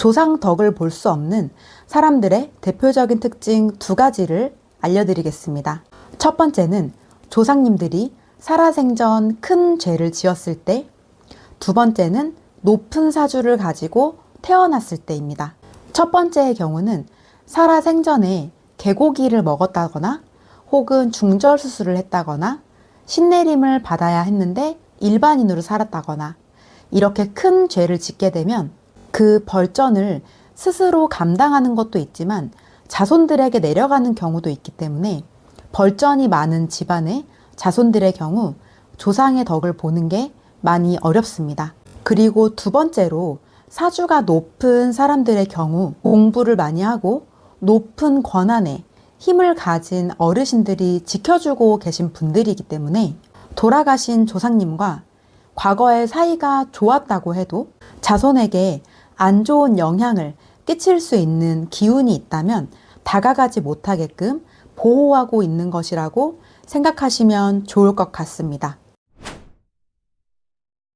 조상 덕을 볼 수 없는 사람들의 대표적인 특징 두 가지를 알려드리겠습니다. 첫 번째는 조상님들이 살아생전 큰 죄를 지었을 때, 두 번째는 높은 사주를 가지고 태어났을 때입니다. 첫 번째의 경우는 살아생전에 개고기를 먹었다거나 혹은 중절 수술을 했다거나 신내림을 받아야 했는데 일반인으로 살았다거나 이렇게 큰 죄를 짓게 되면 그 벌전을 스스로 감당하는 것도 있지만 자손들에게 내려가는 경우도 있기 때문에 벌전이 많은 집안의 자손들의 경우 조상의 덕을 보는 게 많이 어렵습니다. 그리고 두 번째로 사주가 높은 사람들의 경우 공부를 많이 하고 높은 권한에 힘을 가진 어르신들이 지켜주고 계신 분들이기 때문에 돌아가신 조상님과 과거의 사이가 좋았다고 해도 자손에게 안 좋은 영향을 끼칠 수 있는 기운이 있다면 다가가지 못하게끔 보호하고 있는 것이라고 생각하시면 좋을 것 같습니다.